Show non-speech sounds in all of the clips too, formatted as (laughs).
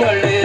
ಮಳೆ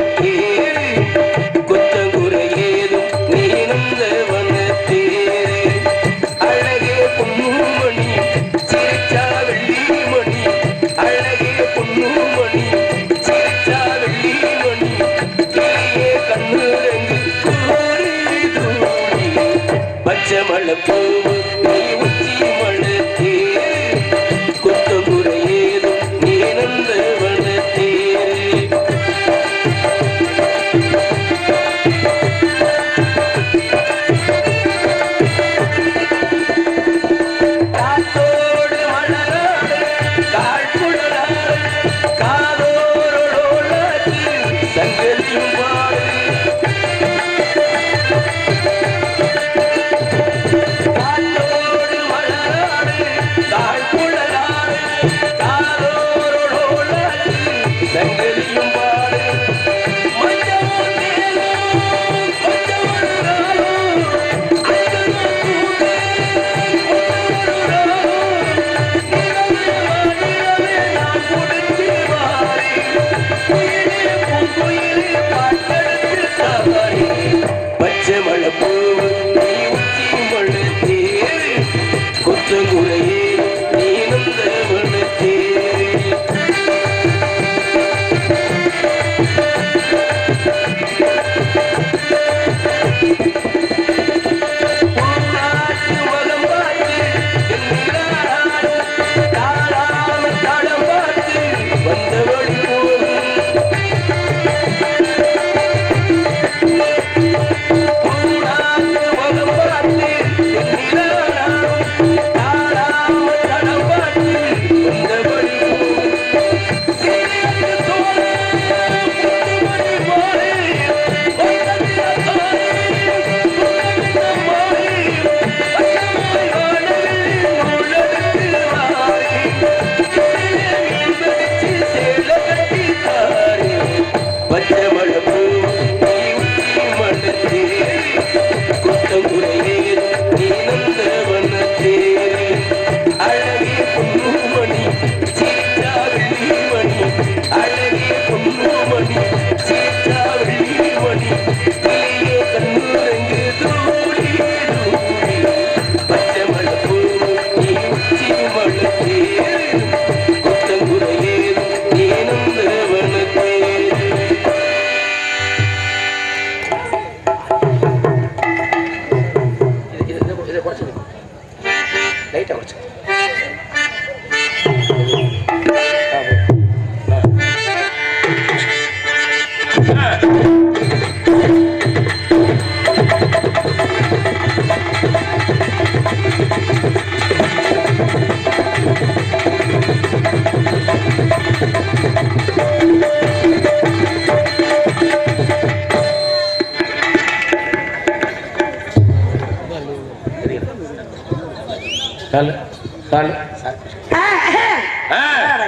பச்சை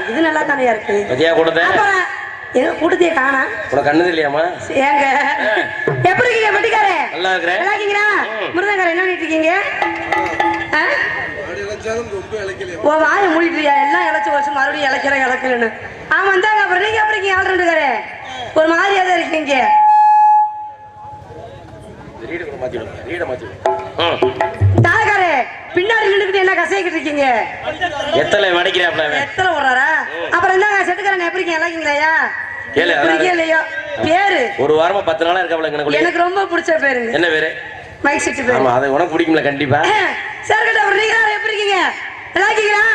இது நல்லா தானே இருக்கு. பத்தியா கொடுத்தேன் அப்புறம் எங்க கூட்டத்தையே காணா. உனக்கு கண்ணது இல்லையாம்மா? ஏங்க. எப்படி இருக்கீங்க பட்டிக்காரே நல்லா இருக்கிறேன். நல்லா இருக்கீங்களா? முருகங்கார என்ன பண்ணிட்டு இருக்கீங்க? ஆ? ஓ வாயை மூடிட்டுறியா எல்லாம் இழைச்சி வச்சு மறுபடியும் இழைக்கிறேன் இழைக்கிறேன்னு. ஆமா இந்தாங்க அப்புறம் நீங்க எப்படி இருக்கீங்க ஆள் ரெண்டுக்காரே ஒரு மாதிரியா தான் இருக்கீங்க. தாக்காரே பின்னாடி நின்றுக்கிட்டு என்ன கசைக்கிட்டு இருக்கீங்க? எத்தனை மடிக்கிறாப்ல அவன் எத்தனை விடுறாரா அப்புறம் இந்தாங்க செட்டுக்காரங்க எப்படி இருக்கீங்க? இல்லையோ பேரு. ஒரு வாரமா பத்து நாளா இருக்காப்ல எனக்கு எனக்கு ரொம்ப பிடிச்ச பேருங்க என்ன பேரு? மைக் செட்டு பேரு. ஆமா அது உனக்கு பிடிக்கும்ல கண்டிப்பா. சார் அப்புறம் நீங்க எப்படி இருக்கீங்க? நல்லா இருக்கீங்களா?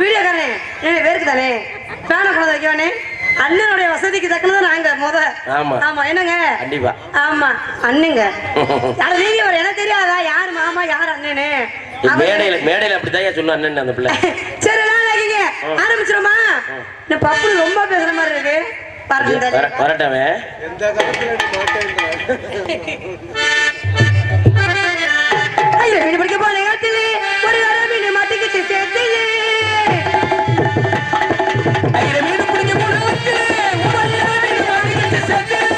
வீடியோக்காரன். என்ன பேருக்கு தானே பேனை கொண்டு வைக்கவானே? அண்ணனுடைய வசதிக்கு தக்கனது நாங்க முத ஆமா. ஆமா என்னங்க? கண்டிப்பா. ஆமா அண்ணுங்க. (laughs) ஒரு எனக்கு தெரியாதா? யார் மாமா யார் அண்ணனு? அவர் மேடையில மேடையில அப்படித்தான் சொல்லுவான் அண்ணன் அந்த பிள்ளை. (laughs) சரி நல்லா இருக்கீங்க ஆரம்பிச்சிருமா இந்த பப்பு ரொம்ப பேசுற மாதிரி இருக்கு. பாருங்க இந்த வர- வரட்டவன். ஐயோ மீன் பிடிக்க போன நேரத்திலே ஒரு வர மீன் மாட்டிக்கிட்டு சேர்த்திலே மீன் பிடிக்க போன மீன் மாட்டிக்கிட்டு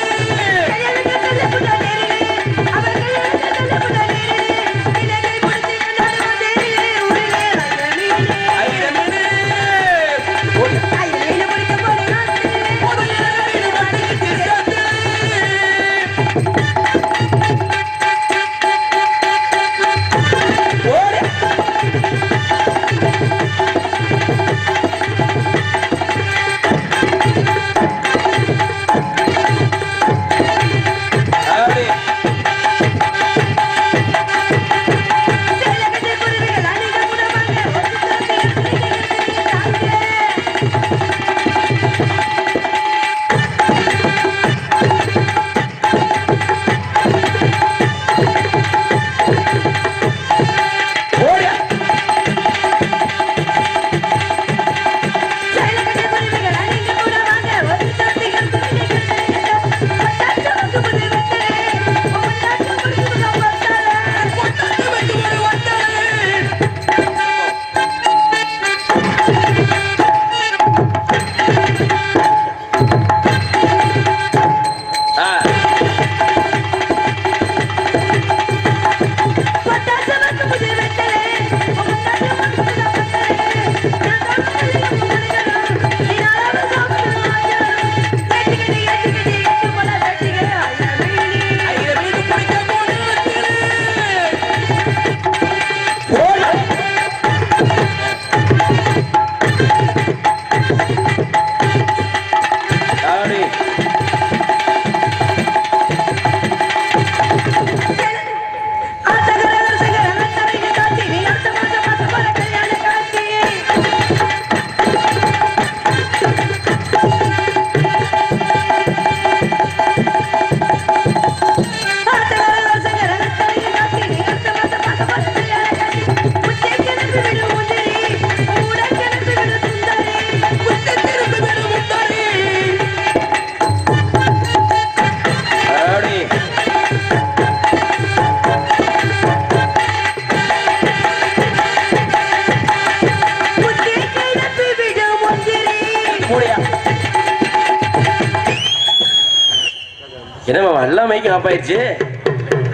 என்னம்மா எல்லா மைக்கும் ஆஃப் ஆயிடுச்சு?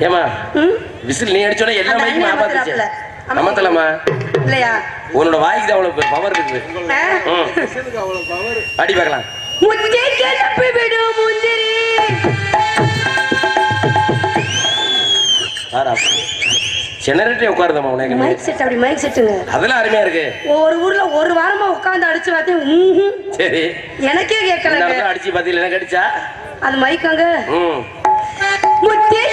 ஏமா விசில் நீ அடிச்சோட எல்லா மைக்கும் ஆஃப் அமர்த்துறாப்புல. அமர்த்தலாமா இல்லையா? உன்னோட வாய்க்கு அவ்வளவு பவர் இருக்குது. அடி பார்க்கலாம். முந்திரி. ஜெனரேட்டர் உட்காருதம்மா உனக்கு மைக் செட் அப்படி மைக் செட்டுங்க அதெல்லாம் அருமையா இருக்கு. ஒரு ஊர்ல ஒரு வாரமா உட்கார்ந்து அடிச்சு பார்த்தேன். சரி. எனக்கே இடத்துல அடிச்சு பாத்தீங்களா எனக்கு அடிச்சா? அது மைக்காங்க ம். முச்சை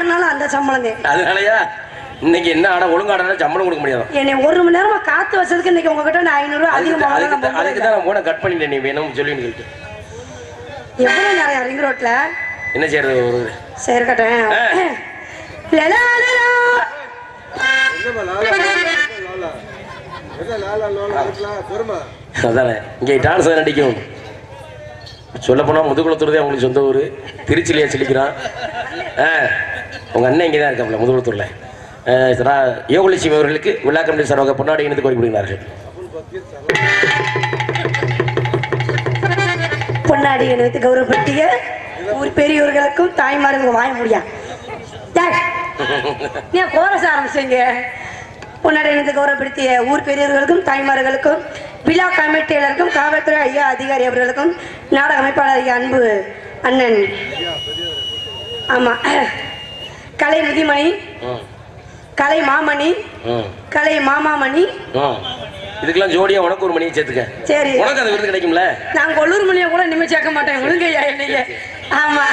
ஆடினாலும் அந்த சம்பளம் தான் அதனாலயா? இன்னைக்கு என்ன ஆட ஒழுங்கு ஆடனா சம்பளம் கொடுக்க முடியாது. என்னை ஒரு மணி நேரமா காத்து வச்சதுக்கு இன்னைக்கு உங்ககிட்ட நான் ஐநூறு அதிகமாக அதுக்கு தான் தான் போன கட் பண்ணிட்டேன் நீ வேணும் சொல்லின்னு சொல்லிட்டு. எவ்வளவு நேரம் ரிங் ரோட்ல? என்ன செய்யறது ஒரு சரி கட்டேன் ஆ. லலா, லலா. அதானே இங்கே டான்ஸ் தான் நடிக்கும். சொல்ல போனால் முதுகுளத்தூர் உங்களுக்கு சொந்த ஊர். திருச்சிலேயே சொல்லிக்கிறான் ஆ. உங்கள் அண்ணன் இங்கே தான் இருக்காப்புல முதுகுளத்தூரில். யோகலட்சுமி அவர்களுக்கு விழா கமிட்டி சார்பாக பொன்னாடி இணைந்து கோரிப்படுகிறார்கள் பொன்னாடி இணைத்து கௌரவப்பட்டிய ஊர் பெரியவர்களுக்கும் தாய்மார்களுக்கும் வாங்க முடியா? நீ கோரச ஆரம்பிச்சீங்க? பொன்னாடி இனத்தை கௌரவப்படுத்திய ஊர் பெரியவர்களுக்கும் தாய்மார்களுக்கும் விழா கமிட்டியாளருக்கும் காவல்துறை ஐயா அதிகாரி அவர்களுக்கும் நாடக அமைப்பாளர் ஐயா அன்பு அண்ணன். ஆமா. கலை முதிமணி ம் கலை மாமணி கலை மாமாமணி. இதுக்கெல்லாம் ஜோடியாக உனக்கு ஒரு மணியை சேர்த்துக்க. சரி. உனக்கு அது விருது கிடைக்கும்ல? நான் கொள்ளூர் மொழியை கூட நிம்மி சேர்க்க மாட்டேன் ஒழுங்கையா என்னைய. ஆமா.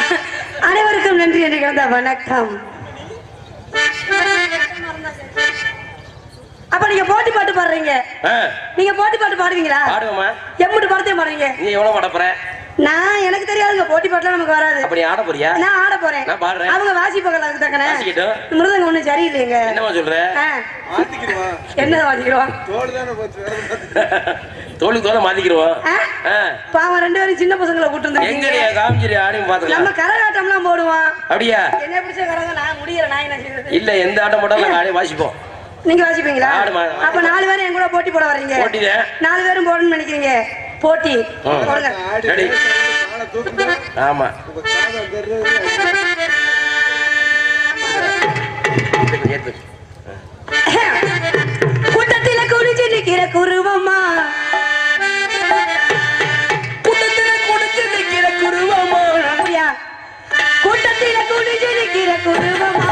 அனைவருக்கும் நன்றி என்று கலந்த வணக்கம். அப்ப நீங்க போட்டி பாட்டு பாடுறீங்க. நீங்க போட்டி பாட்டு பாடுவீங்களா? பாடுவோமா எம்பிட்டு பாடத்தையும் பாடுவீங்க. நீ எவ்வளோ பாட போற? நான் எனக்கு தெரியாதுங்க. போட்டி பாட்டுலாம் நமக்கு வராது. அப்படி ஆட போறியா? நான் ஆட போறேன். நான் பாடுறேன். அவங்க வாசிப்பாங்க அதுக்கு தக்கன. மிருதங்க ஒண்ணும் சரியில்லைங்க. என்னம்மா சொல்ற. என்ன வாசிக்கிறோம்? தோலுக்கு தோலை மாத்திக்கிடுவோம். ஆ? ஆ. பாவம் ரெண்டு பேரும் சின்ன பசங்களை கூட்டு எங்கடி வந்து காமிச்சிரி ஆடி நம்ம பாத்துக்கலாம் கரகாட்டம்லாம் போடுவோம். அப்படியா? என்ன பிடிச்ச கரகம் நான் முடியல நான் என்ன செய்யறது? இல்ல எந்த ஆட்டம் போட்டாலும் ஆடி வாசிப்போம். நீங்க வாசிப்பீங்களா. அப்ப நாலு பேரும் என் கூட போட்டி போட போட்டிதான். நாலு பேரும் போடணும்னு நினைக்கிறீங்க. போட்டி. ஆமா. கூட்டத்தில் குறிச்சு நிக்கிற குருவமா கூட்டத்தில் குடிச்சு நிக்கிற குருவமா கூட்டத்தில் குடிச்சு நிக்கிற குருவமா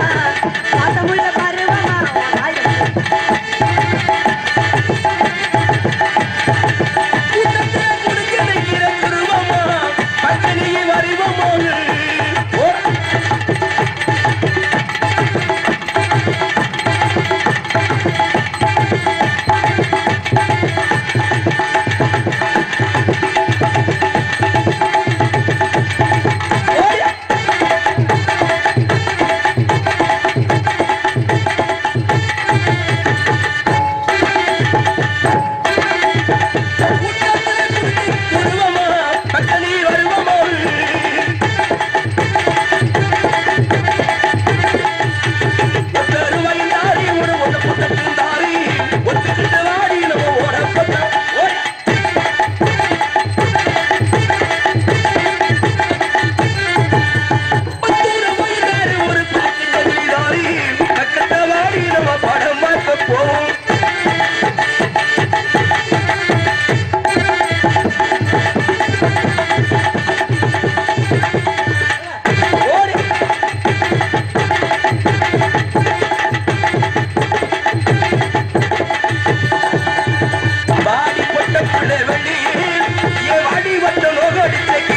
வழி வந்த லோகடிச்ச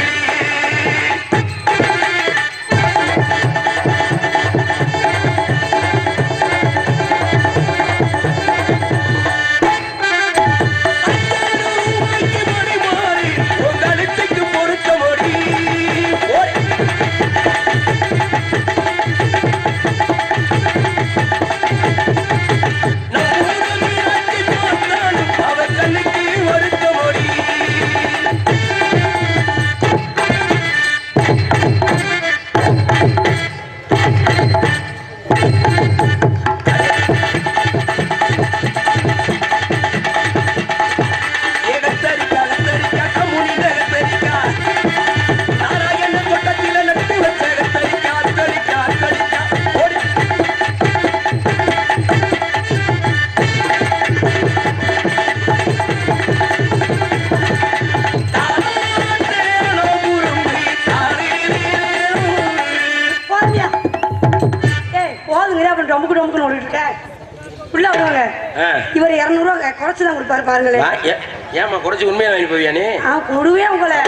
குறைச்சு தான் கொடுப்பாரு பாருங்களேன். வா, ஏ- ஏம்மா குறைச்சி உண்மையா வாங்கி போவியா நீ? கொடுவே உங்களை.